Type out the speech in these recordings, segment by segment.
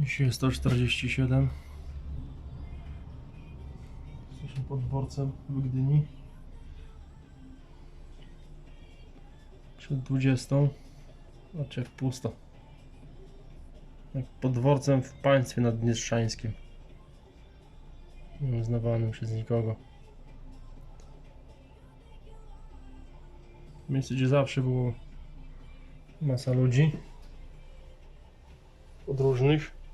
Dzisiaj 147. Jesteśmy pod dworcem w Gdyni. Przed 20. Znaczy pusto. Jak pod dworcem w państwie naddniestrzańskim. Uznawanym przez nikogo. Miejsce, gdzie zawsze było masa ludzi podróżnych.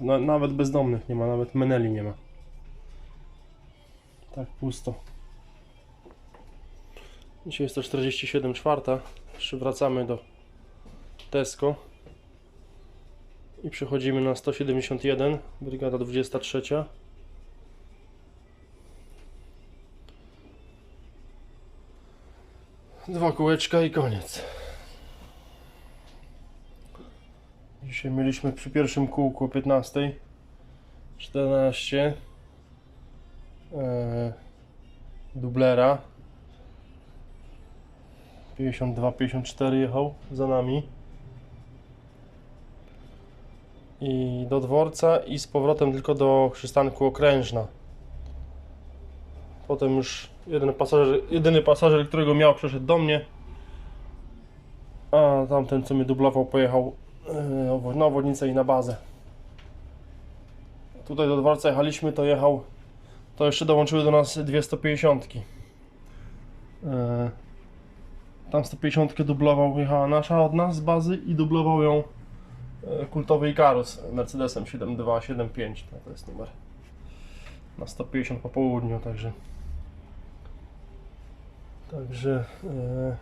Na, nawet bezdomnych nie ma, nawet meneli nie ma. Tak pusto. Dzisiaj jest to 47 czwarta. Jeszcze wracamy do Tesco. I przechodzimy na 171, brygada 23. Dwa kółeczka i koniec. Dzisiaj mieliśmy przy pierwszym kółku o 15 14 e, dublera. 52-54 jechał za nami. I do dworca i z powrotem tylko do przystanku Okrężna. Potem już jeden pasażer, jedyny pasażer, którego miał przeszedł do mnie. A tamten co mnie dublował pojechał na obwodnicę i na bazę. Tutaj do dworca jechaliśmy to jechał to jeszcze dołączyły do nas dwie 150 e, tam 150 dublował jechała nasza od nas z bazy i dublował ją e, kultowy Icarus Mercedesem 7275 no, to jest numer na 150 po południu także także e,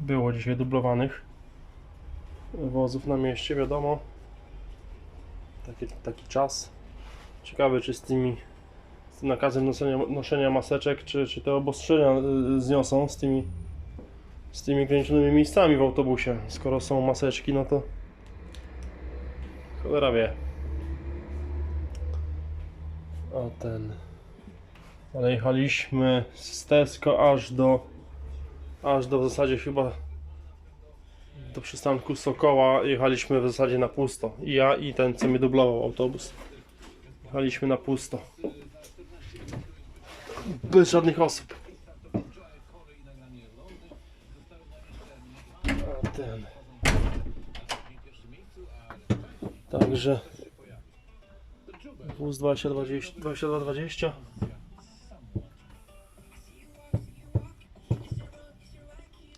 było dzisiaj dublowanych wozów na mieście wiadomo. Taki, taki czas. Ciekawy czy z tymi z tym nakazem noszenia, noszenia maseczek czy, czy te obostrzenia y, zniosą z tymi z tymi ograniczonymi miejscami w autobusie. Skoro są maseczki no to cholera wie. O ten. Ale jechaliśmy z Tesco aż do aż do w zasadzie chyba do przystanku Sokoła jechaliśmy w zasadzie na pusto. I ja i ten co mnie dublował autobus. Jechaliśmy na pusto. Bez żadnych osób. Ten. Także. Wóz 2020 2220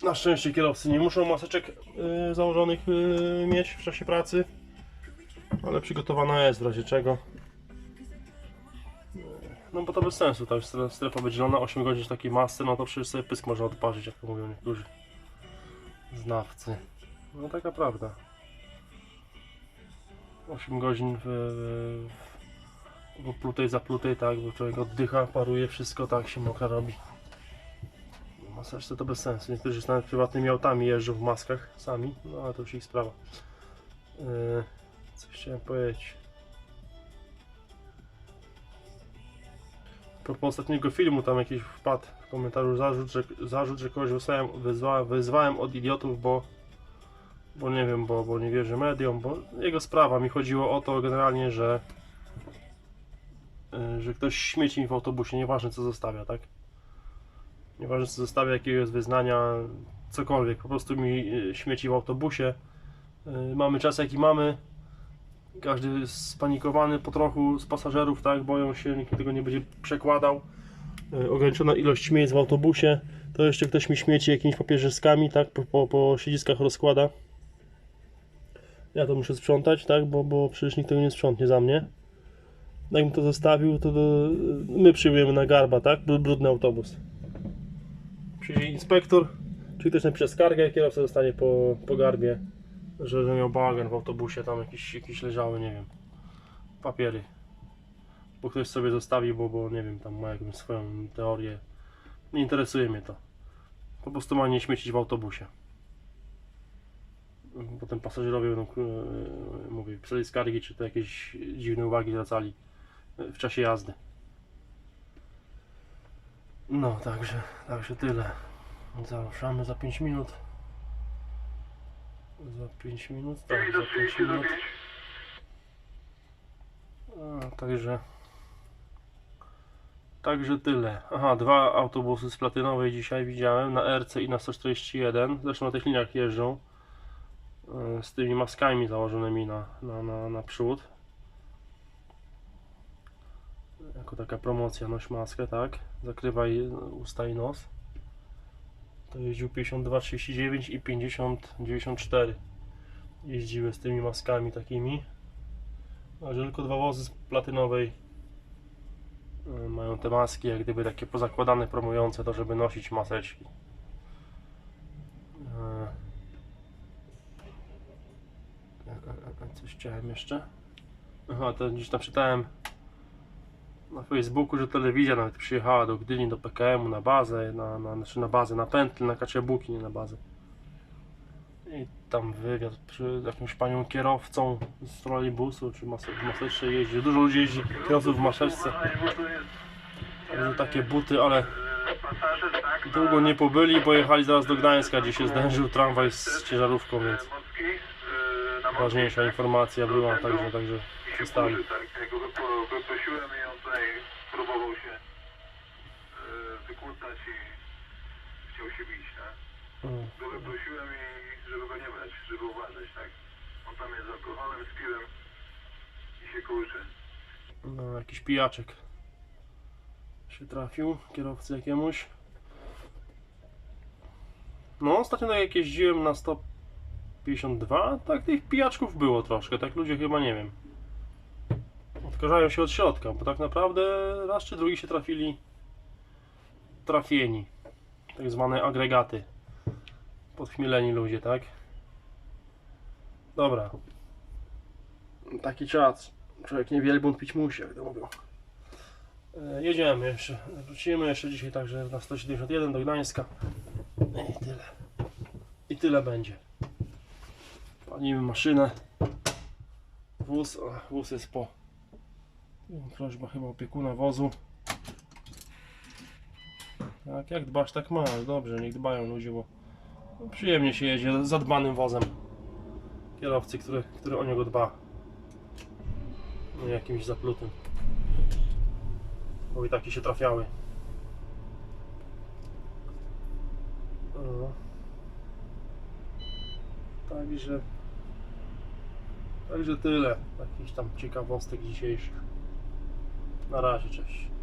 Na szczęście kierowcy nie muszą maseczek y, założonych y, mieć w czasie pracy, ale przygotowana jest w razie czego. No bo to bez sensu, ta strefa będzie zielona, 8 godzin w takiej masce, no to przecież sobie pysk można odparzyć, jak to mówią niektórzy znawcy. No taka prawda. 8 godzin w, w, w oplutej, zaplutej, tak, bo człowiek oddycha, paruje, wszystko tak się mokra robi. Masażce to bez sensu. Niektórzy już nawet prywatnymi autami jeżdżą w maskach sami, no ale to już ich sprawa. Yy, coś chciałem powiedzieć. Propos ostatniego filmu, tam jakiś wpadł w komentarzu zarzut, że, zarzut, że kogoś wysłałem, wyzwałem, wyzwałem od idiotów, bo bo nie wiem, bo, bo nie wierzy mediom, bo jego sprawa. Mi chodziło o to generalnie, że yy, że ktoś śmieci mi w autobusie, nieważne co zostawia, tak? Nieważne co zostawia, jakiego jest wyznania, cokolwiek, po prostu mi y, śmieci w autobusie. Y, Mamy czas jaki mamy. Każdy spanikowany po trochu z pasażerów, tak? Boją się, nikt tego nie będzie przekładał. Y, Ograniczona ilość śmieci w autobusie. To jeszcze ktoś mi śmieci jakimiś papieżyskami, tak? Po, po, po siedziskach rozkłada. Ja to muszę sprzątać, tak? Bo, bo przecież nikt tego nie sprzątnie za mnie. Jakbym to zostawił, to, to my przyjmujemy na garba, tak? Br- Brudny autobus przyjdzie inspektor, czy ktoś napisze skargę, kierowca dostanie po, po garbie, że, że miał bałagan w autobusie, tam jakieś, jakieś leżały, nie wiem, papiery. Bo ktoś sobie zostawił, bo, bo nie wiem, tam ma jakąś swoją teorię. Nie interesuje mnie to. Po prostu ma nie śmiecić w autobusie. Potem pasażerowie będą, e, mówię, pisali skargi, czy to jakieś dziwne uwagi zwracali e, w czasie jazdy. No, także, także tyle. Zaruszamy za 5 minut. Za 5 minut, tak, za 5 minut. Także. Także tyle. Aha, dwa autobusy z platynowej dzisiaj widziałem na RC i na 141. Zresztą na tych liniach jeżdżą. e, Z tymi maskami założonymi na, na, na, na przód. Jako taka promocja noś maskę, tak? Zakrywaj usta i nos. To jeździł 52,39 i 50,94. Jeździły z tymi maskami takimi. A że tylko dwa wozy z platynowej y, mają te maski, jak gdyby takie pozakładane, promujące to, żeby nosić maseczki. E, e, e, e, Coś chciałem jeszcze? Aha, to gdzieś tam czytałem na Facebooku, że telewizja nawet przyjechała do Gdyni, do PKM-u na bazę, na, na, znaczy na bazę, na pętlę, na Kaczebuki, nie na bazę. I tam wywiad przy jakimś panią kierowcą z trolejbusu, czy mas w maseczce jeździ. Dużo ludzi jeździ, kierowców w maseczce. Także takie buty, ale długo nie pobyli, bo jechali zaraz do Gdańska, gdzie się zdężył tramwaj z ciężarówką, więc ważniejsza informacja była, także, także przystali. Próbował się e, wykłócać i chciał się bić, tak? Mm. Go wyprosiłem i żeby go nie brać, żeby uważać, tak? On tam jest z alkoholem, z piwem i się kołysze. No, jakiś pijaczek się trafił, kierowcy jakiemuś. No, ostatnio tak jak jeździłem na 152, tak tych pijaczków było troszkę, tak ludzie chyba nie wiem. Odkażają się od środka, bo tak naprawdę raz czy drugi się trafili trafieni. Tak zwane agregaty. Podchmieleni ludzie, tak? Dobra. Taki czas. Człowiek nie wielbłąd pić musi, jak to mówią. E, Jedziemy jeszcze. Wrócimy jeszcze dzisiaj także na 171 do Gdańska. I tyle. I tyle będzie. Palimy maszynę. Wóz, wóz jest po. Prośba chyba opiekuna wozu. Tak, jak dbasz, tak masz. Dobrze, niech dbają ludzie, bo przyjemnie się jedzie zadbanym wozem. Kierowcy, który, który o niego dba. Nie jakimś zaplutym. Bo i takie się trafiały. Także. Także tyle. Jakichś tam ciekawostek dzisiejszych. Na razie, cześć.